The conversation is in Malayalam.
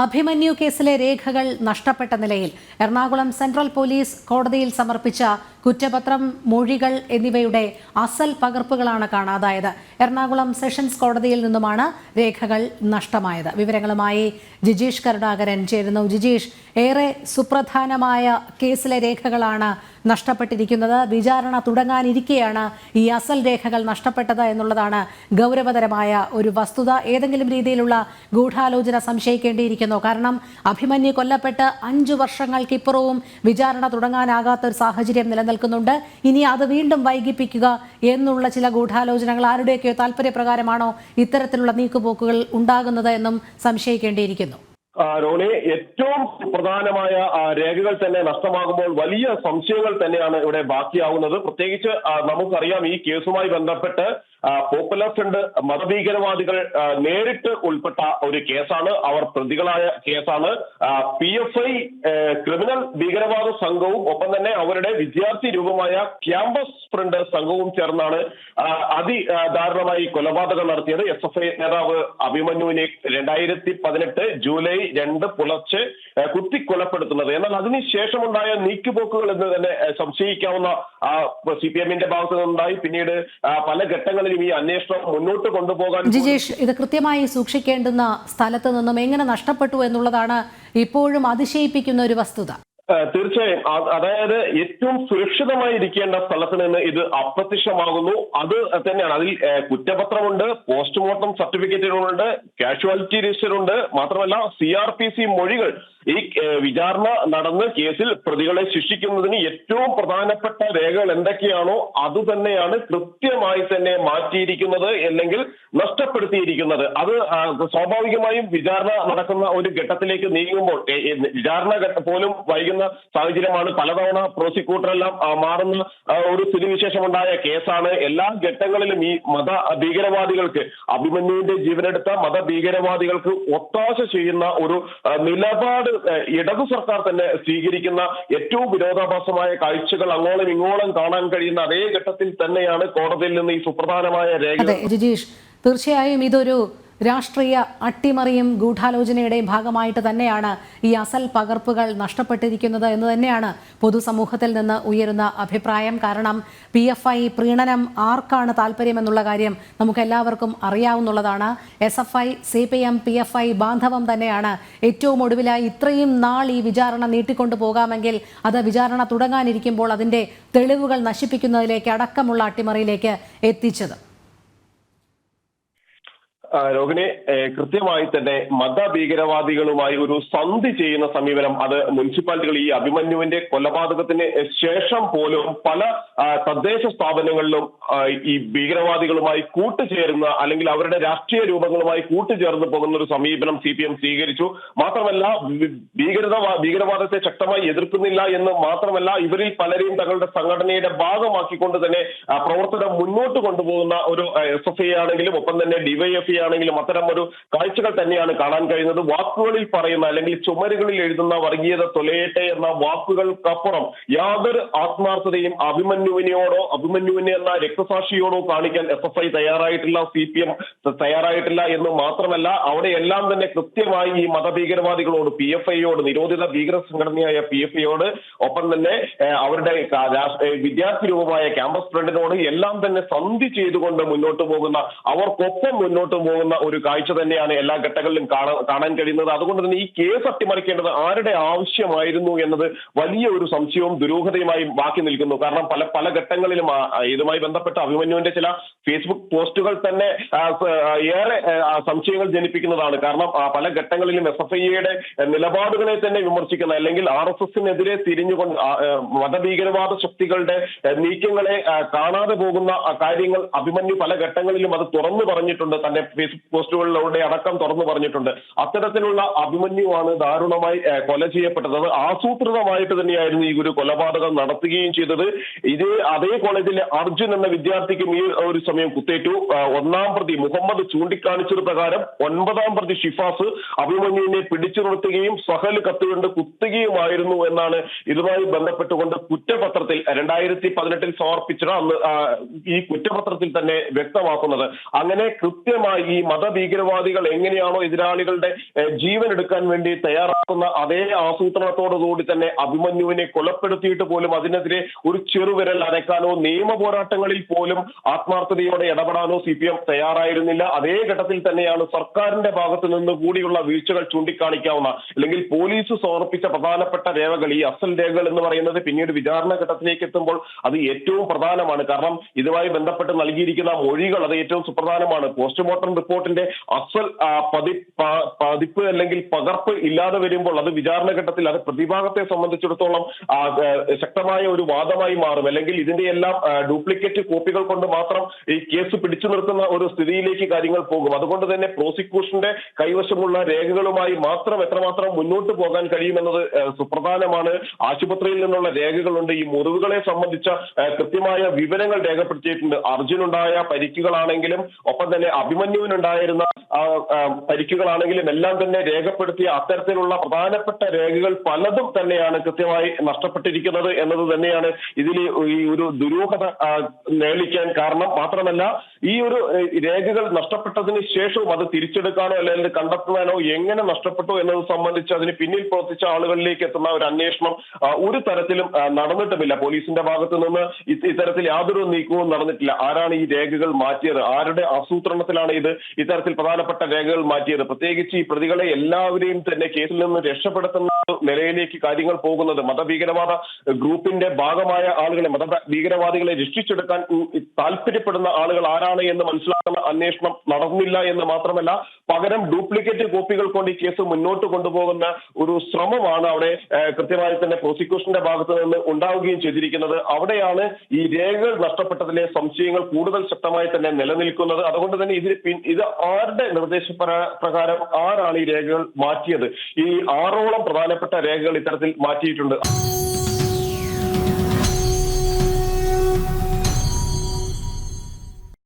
അഭിമന്യു കേസിലെ രേഖകൾ നഷ്ടപ്പെട്ട നിലയിൽ എറണാകുളം സെൻട്രൽ പോലീസ് കോടതിയിൽ സമർപ്പിച്ച കുറ്റപത്രം മൊഴികൾ എന്നിവയുടെ അസൽ പകർപ്പുകളാണ് കാണാതായത്. എറണാകുളം സെഷൻസ് കോടതിയിൽ നിന്നുമാണ് രേഖകൾ നഷ്ടമായത്. വിവരങ്ങളുമായി ജിജീഷ് കരുണാകരൻ ചേരുന്നു. ജിജീഷ് ഏറെ സുപ്രധാനമായ കേസിലെ രേഖകളാണ് നഷ്ടപ്പെട്ടിരിക്കുന്നത്. വിചാരണ തുടങ്ങാനിരിക്കെയാണ് ഈ അസൽ രേഖകൾ നഷ്ടപ്പെട്ടത് എന്നുള്ളതാണ് ഗൗരവതരമായ ഒരു വസ്തുത. ഏതെങ്കിലും രീതിയിലുള്ള ഗൂഢാലോചന സംശയിക്കേണ്ടിയിരിക്കുന്നു കാരണം അഭിമന്യു കൊല്ലപ്പെട്ട് അഞ്ചു വർഷങ്ങൾക്കിപ്പുറവും വിചാരണ തുടങ്ങാനാകാത്ത ഒരു സാഹചര്യം നിലനിൽക്കുന്നുണ്ട്. ഇനി അത് വീണ്ടും വൈകിപ്പിക്കുക എന്നുള്ള ചില ഗൂഢാലോചനകൾ ആരുടെയൊക്കെയോ താല്പര്യപ്രകാരമാണോ ഇത്തരത്തിലുള്ള നീക്കുപോക്കുകൾ ഉണ്ടാകുന്നത് എന്നും സംശയിക്കേണ്ടിയിരിക്കുന്നു. രോണി ഏറ്റവും പ്രധാനമായ രേഖകൾ തന്നെ നഷ്ടമാകുമ്പോൾ വലിയ സംശയങ്ങൾ തന്നെയാണ് ഇവിടെ ബാക്കിയാവുന്നത്. പ്രത്യേകിച്ച് നമുക്കറിയാം ഈ കേസുമായി ബന്ധപ്പെട്ട് പോപ്പുലർ ഫ്രണ്ട് മതഭീകരവാദികൾ നേരിട്ട് ഉൾപ്പെട്ട ഒരു കേസാണ് അവർ പ്രതികളായ കേസാണ്. പി എഫ് ഐ ക്രിമിനൽ ഭീകരവാദ സംഘവും ഒപ്പം തന്നെ അവരുടെ വിദ്യാർത്ഥി രൂപമായ ക്യാമ്പസ് ഫ്രണ്ട് സംഘവും ചേർന്നാണ് അതി അതിദാരുണമായി കൊലപാതകം നടത്തിയത്. എസ് എഫ് ഐ നേതാവ് അഭിമന്യുവിനെ രണ്ടായിരത്തി പതിനെട്ട് ജൂലൈ രണ്ട് പുലർച്ചെ കുത്തി കുത്തിക്കൊലപ്പെടുത്തുന്നത്. എന്നാൽ അതിനുശേഷമുണ്ടായ നീക്കുപോക്കുകൾ എന്ന് തന്നെ ആ, സംശയിക്കാവുന്ന സി പി എമ്മിന്റെ ഭാഗത്തു നിന്നുണ്ടായി. പിന്നീട് പല ഘട്ടങ്ങളിലും ഈ അന്വേഷണം മുന്നോട്ട് കൊണ്ടുപോകാൻ ജിജേഷ് ഇത് കൃത്യമായി സൂക്ഷിക്കേണ്ടുന്ന സ്ഥലത്ത് നിന്നും എങ്ങനെ നഷ്ടപ്പെട്ടു എന്നുള്ളതാണ് ഇപ്പോഴും അതിശയിപ്പിക്കുന്ന ഒരു വസ്തുത. തീർച്ചയായും. അതായത് ഏറ്റവും സുരക്ഷിതമായി ഇരിക്കേണ്ട സ്ഥലത്ത് നിന്ന് ഇത് അപ്രത്യക്ഷമാകുന്നു. അത് തന്നെയാണ്. അതിൽ കുറ്റപത്രമുണ്ട് പോസ്റ്റ്മോർട്ടം സർട്ടിഫിക്കറ്റുകളുണ്ട് കാഷ്വാലിറ്റി രജിസ്റ്റർ ഉണ്ട് മാത്രമല്ല സി ആർ പി സി മൊഴികൾ ഈ വിചാരണ നടന്ന് കേസിൽ പ്രതികളെ ശിക്ഷിക്കുന്നതിന് ഏറ്റവും പ്രധാനപ്പെട്ട രേഖകൾ എന്തൊക്കെയാണോ അത് തന്നെയാണ് കൃത്യമായി തന്നെ മാറ്റിയിരിക്കുന്നത് അല്ലെങ്കിൽ നഷ്ടപ്പെടുത്തിയിരിക്കുന്നത്. അത് സ്വാഭാവികമായും വിചാരണ നടക്കുന്ന ഒരു ഘട്ടത്തിലേക്ക് നീങ്ങുമ്പോൾ വിചാരണ പോലും വൈകുന്ന സാഹചര്യമാണ്. പലതവണ പ്രോസിക്യൂട്ടറെല്ലാം മാറുന്ന ഒരു സ്ഥിതിവിശേഷമുണ്ടായ കേസാണ്. എല്ലാ ഘട്ടങ്ങളിലും ഈ മത ഭീകരവാദികൾക്ക് അഭിമന്യുവിന്റെ ജീവനെടുത്ത മത ഭീകരവാദികൾക്ക് ഒത്താശ ചെയ്യുന്ന ഒരു നിലപാട് ഇടതു സർക്കാർ തന്നെ സ്വീകരിക്കുന്ന ഏറ്റവും വിരോധാഭാസമായ കാഴ്ചകൾ അങ്ങോളം ഇങ്ങോളം കാണാൻ കഴിയുന്ന അതേ ഘട്ടത്തിൽ തന്നെയാണ് കോടതിയിൽ നിന്ന് ഈ സുപ്രധാനമായ രേഖ തീർച്ചയായും ഇതൊരു രാഷ്ട്രീയ അട്ടിമറിയും ഗൂഢാലോചനയുടെയും ഭാഗമായിട്ട് തന്നെയാണ് ഈ അസൽ പകർപ്പുകൾ നഷ്ടപ്പെട്ടിരിക്കുന്നത് എന്ന് തന്നെയാണ് പൊതുസമൂഹത്തിൽ നിന്ന് ഉയരുന്ന അഭിപ്രായം. കാരണം പി എഫ് ഐ പ്രീണനം ആർക്കാണ് താല്പര്യമെന്നുള്ള കാര്യം നമുക്ക് എല്ലാവർക്കും അറിയാവുന്നതാണ് S F I C P M P F I ബാന്ധവം തന്നെയാണ്. ഏറ്റവും ഒടുവിലായി ഇത്രയും നാൾ ഈ വിചാരണ നീട്ടിക്കൊണ്ടു പോകാമെങ്കിൽ അത് വിചാരണ തുടങ്ങാനിരിക്കുമ്പോൾ അതിന്റെ തെളിവുകൾ നശിപ്പിക്കുന്നതിലേക്ക് അടക്കമുള്ള അട്ടിമറിയിലേക്ക് എത്തിച്ചത്. രോഹിണി കൃത്യമായി തന്നെ മതഭീകരവാദികളുമായി ഒരു സന്ധി ചെയ്യുന്ന സമീപനം അത് മുനിസിപ്പാലിറ്റികൾ ഈ അഭിമന്യുവിന്റെ കൊലപാതകത്തിന് ശേഷം പോലും പല തദ്ദേശ സ്ഥാപനങ്ങളിലും ഈ ഭീകരവാദികളുമായി കൂട്ടുചേരുന്ന അല്ലെങ്കിൽ അവരുടെ രാഷ്ട്രീയ രൂപങ്ങളുമായി കൂട്ടുചേർന്ന് പോകുന്ന ഒരു സമീപനം സി പി എം സ്വീകരിച്ചു. മാത്രമല്ല ഭീകരത ഭീകരവാദത്തെ ശക്തമായി എതിർക്കുന്നില്ല എന്ന് മാത്രമല്ല ഇവരിൽ പലരെയും തങ്ങളുടെ സംഘടനയുടെ ഭാഗമാക്കിക്കൊണ്ട് തന്നെ പ്രവർത്തനം മുന്നോട്ട് കൊണ്ടുപോകുന്ന ഒരു എസ് എഫ് ഐ ആണെങ്കിലും ഒപ്പം തന്നെ ഡിവൈഎഫ്ഐ ആണെങ്കിലും അത്തരം ഒരു കാഴ്ചകൾ തന്നെയാണ് കാണാൻ കഴിയുന്നത്. വാക്കുകളിൽ പറയുന്ന അല്ലെങ്കിൽ ചുമരുകളിൽ എഴുതുന്ന വർഗീയത തൊലയട്ടെ എന്ന വാക്കുകൾക്കപ്പുറം യാതൊരു ആത്മാർത്ഥതയും അഭിമന്യുവിനെയോടോ അഭിമന്യുവിനെ എന്ന രക്തസാക്ഷിയോടോ കാണിക്കാൻ എസ് എഫ് ഐ തയ്യാറായിട്ടില്ല സി പി എം തയ്യാറായിട്ടില്ല എന്ന് മാത്രമല്ല അവിടെയെല്ലാം തന്നെ കൃത്യമായി ഈ മതഭീകരവാദികളോട് പി എഫ് ഐയോട് നിരോധിത ഭീകര സംഘടനയായ പി എഫ് ഐയോട് ഒപ്പം തന്നെ അവരുടെ വിദ്യാർത്ഥി രൂപമായ ക്യാമ്പസ് ഫ്രണ്ടിനോട് എല്ലാം തന്നെ സന്ധി ചെയ്തുകൊണ്ട് മുന്നോട്ട് പോകുന്ന അവർക്കൊപ്പം മുന്നോട്ട് പോകുന്ന ഒരു കാഴ്ച തന്നെയാണ് എല്ലാ ഘട്ടങ്ങളിലും കാണാൻ കഴിയുന്നത്. അതുകൊണ്ട് തന്നെ ഈ കേസ് അട്ടിമറിക്കേണ്ടത് ആരുടെ ആവശ്യമായിരുന്നു എന്നത് വലിയ ഒരു സംശയവും ദുരൂഹതയുമായി ബാക്കി നിൽക്കുന്നു. കാരണം പല പല ഘട്ടങ്ങളിലും ഇതുമായി ബന്ധപ്പെട്ട അഭിമന്യുവിന്റെ ചില ഫേസ്ബുക്ക് പോസ്റ്റുകൾ തന്നെ ഏറെ സംശയങ്ങൾ ജനിപ്പിക്കുന്നതാണ്. കാരണം പല ഘട്ടങ്ങളിലും എസ് എഫ് ഐയുടെ നിലപാടുകളെ തന്നെ വിമർശിക്കുന്ന അല്ലെങ്കിൽ ആർ എസ് എസിനെതിരെ തിരിഞ്ഞുകൊണ്ട് മതഭീകരവാദ ശക്തികളുടെ നീക്കങ്ങളെ കാണാതെ പോകുന്ന കാര്യങ്ങൾ അഭിമന്യു പല ഘട്ടങ്ങളിലും അത് തുറന്നു പറഞ്ഞിട്ടുണ്ട് തന്റെ പോസ്റ്റുകളിലൂടെ അടക്കം തുറന്നു പറഞ്ഞിട്ടുണ്ട്. അത്തരത്തിലുള്ള അഭിമന്യുവാണ് ദാരുണമായി കൊല ചെയ്യപ്പെട്ടത്. ആസൂത്രിതമായിട്ട് തന്നെയായിരുന്നു ഈ ഒരു കൊലപാതകം നടത്തുകയും ചെയ്തത്. ഇതേ അതേ കോളേജിലെ അർജുൻ എന്ന വിദ്യാർത്ഥിക്കും ഈ ഒരു സമയം കുത്തേറ്റു. ഒന്നാം പ്രതി മുഹമ്മദ് ചൂണ്ടിക്കാണിച്ചത് പ്രകാരം ഒൻപതാം പ്രതി ഷിഫാസ് അഭിമന്യുവിനെ പിടിച്ചു നിർത്തുകയും സഹൽ കത്തുകൊണ്ട് കുത്തുകയുമായിരുന്നു എന്നാണ് ഇതുമായി ബന്ധപ്പെട്ടുകൊണ്ട് കുറ്റപത്രത്തിൽ രണ്ടായിരത്തി പതിനെട്ടിൽ സമർപ്പിച്ചത് അന്ന് ഈ കുറ്റപത്രത്തിൽ തന്നെ വ്യക്തമാക്കുന്നത്. അങ്ങനെ കൃത്യമായി മതഭീകരവാദികൾ എങ്ങനെയാണോ എതിരാളികളുടെ ജീവൻ എടുക്കാൻ വേണ്ടി തയ്യാറാക്കുന്ന അതേ ആസൂത്രണത്തോടുകൂടി തന്നെ അഭിമന്യുവിനെ കൊലപ്പെടുത്തിയിട്ട് പോലും അതിനെതിരെ ഒരു ചെറുവിരൽ അരക്കാനോ നിയമ പോരാട്ടങ്ങളിൽ പോലും ആത്മാർത്ഥതയോടെ ഇടപെടാനോ സി പി എം തയ്യാറായിരുന്നില്ല. അതേ ഘട്ടത്തിൽ തന്നെയാണ് സർക്കാരിന്റെ ഭാഗത്തു നിന്ന് കൂടിയുള്ള വീഴ്ചകൾ ചൂണ്ടിക്കാണിക്കാവുന്ന അല്ലെങ്കിൽ പോലീസ് സമർപ്പിച്ച പ്രധാനപ്പെട്ട രേഖകൾ ഈ അസൽ രേഖകൾ എന്ന് പറയുന്നത് പിന്നീട് വിചാരണ ഘട്ടത്തിലേക്ക് എത്തുമ്പോൾ അത് ഏറ്റവും പ്രധാനമാണ്. കാരണം ഇതുമായി ബന്ധപ്പെട്ട് നൽകിയിരിക്കുന്ന മൊഴികൾ അത് ഏറ്റവും സുപ്രധാനമാണ്. പോസ്റ്റ്മോർട്ടം റിപ്പോർട്ടിന്റെ അസൽ പതിപ്പ് അല്ലെങ്കിൽ പകർപ്പ് ഇല്ലാതെ വരുമ്പോൾ അത് വിചാരണ ഘട്ടത്തിൽ അത് പ്രതിഭാഗത്തെ സംബന്ധിച്ചിടത്തോളം ശക്തമായ ഒരു വാദമായി മാറും. അല്ലെങ്കിൽ ഇതിന്റെ എല്ലാം ഡ്യൂപ്ലിക്കേറ്റ് കോപ്പികൾ കൊണ്ട് മാത്രം ഈ കേസ് പിടിച്ചു നിർത്തുന്ന ഒരു സ്ഥിതിയിലേക്ക് കാര്യങ്ങൾ പോകും. അതുകൊണ്ട് തന്നെ പ്രോസിക്യൂഷന്റെ കൈവശമുള്ള രേഖകളുമായി മാത്രം എത്രമാത്രം മുന്നോട്ട് പോകാൻ കഴിയുമെന്നത് സുപ്രധാനമാണ്. ആശുപത്രിയിൽ നിന്നുള്ള രേഖകളുണ്ട്. ഈ മുറിവുകളെ സംബന്ധിച്ച കൃത്യമായ വിവരങ്ങൾ രേഖപ്പെടുത്തിയിട്ടുണ്ട്. അർജുനുണ്ടായ പരിക്കുകളാണെങ്കിലും ഒപ്പം തന്നെ അഭിമന്യുവിനുണ്ടായിരുന്ന ആ, പരിക്കുകളാണെങ്കിലും എല്ലാം തന്നെ രേഖപ്പെടുത്തിയ അത്തരത്തിലുള്ള പ്രധാനപ്പെട്ട രേഖകൾ പലതും തന്നെയാണ് കൃത്യമായി നഷ്ടപ്പെട്ടിരിക്കുന്നത് എന്നത് തന്നെയാണ് ഇതിൽ ഈ ഒരു ദുരൂഹത നേളിക്കാൻ കാരണം. മാത്രമല്ല ഈ ഒരു രേഖകൾ നഷ്ടപ്പെട്ടതിന് ശേഷവും അത് തിരിച്ചെടുക്കാനോ അല്ലെങ്കിൽ കണ്ടെത്തുവാനോ എങ്ങനെ നഷ്ടപ്പെട്ടു എന്നത് സംബന്ധിച്ച് അതിന് പിന്നിൽ പ്രവർത്തിച്ച ആളുകളിലേക്ക് എത്തുന്ന ഒരു അന്വേഷണം ഒരു തരത്തിലും നടന്നിട്ടുമില്ല. പോലീസിന്റെ ഭാഗത്തു നിന്ന് ഇത് ഇത്തരത്തിൽ യാതൊരു നീക്കവും നടന്നിട്ടില്ല. ആരാണ് ഈ രേഖകൾ മാറ്റിയത്? ആരുടെ ആസൂത്രണത്തിലാണ് ഇത്? ഇത്തരത്തിൽ പ്രധാനപ്പെട്ട രേഖകൾ മാറ്റിയത്. പ്രത്യേകിച്ച് ഈ പ്രതികളെ എല്ലാവരെയും തന്നെ കേസിൽ നിന്ന് രക്ഷപ്പെടുത്തുന്ന നിലയിലേക്ക് കാര്യങ്ങൾ പോകുന്നത് മതഭീകരവാദ ഗ്രൂപ്പിന്റെ ഭാഗമായ ആളുകളെ മത ഭീകരവാദികളെ രക്ഷിച്ചെടുക്കാൻ താല്പര്യപ്പെടുന്ന ആളുകൾ ആരാണ് എന്ന് മനസ്സിലാക്കുന്ന അന്വേഷണം നടന്നില്ല എന്ന് മാത്രമല്ല പകരം ഡ്യൂപ്ലിക്കേറ്റ് കോപ്പികൾ കൊണ്ട് ഈ കേസ് മുന്നോട്ട് കൊണ്ടുപോകുന്ന ഒരു ശ്രമമാണ് അവിടെ കൃത്യമായി തന്നെ പ്രോസിക്യൂഷന്റെ ഭാഗത്ത് നിന്ന് ഉണ്ടാവുകയും ചെയ്തിരിക്കുന്നത്. അവിടെയാണ് ഈ രേഖകൾ നഷ്ടപ്പെട്ടതിലെ സംശയങ്ങൾ കൂടുതൽ ശക്തമായി തന്നെ നിലനിൽക്കുന്നത്. അതുകൊണ്ട് തന്നെ പിൻ- ഇത് ആരുടെ നിർദ്ദേശപ്ര- പ്രകാരം ആരാണ് ഈ രേഖകൾ മാറ്റിയത്? ഈ ആറോളം പ്രധാനപ്പെട്ട രേഖകൾ ഇത്തരത്തിൽ മാറ്റിയിട്ടുണ്ട്.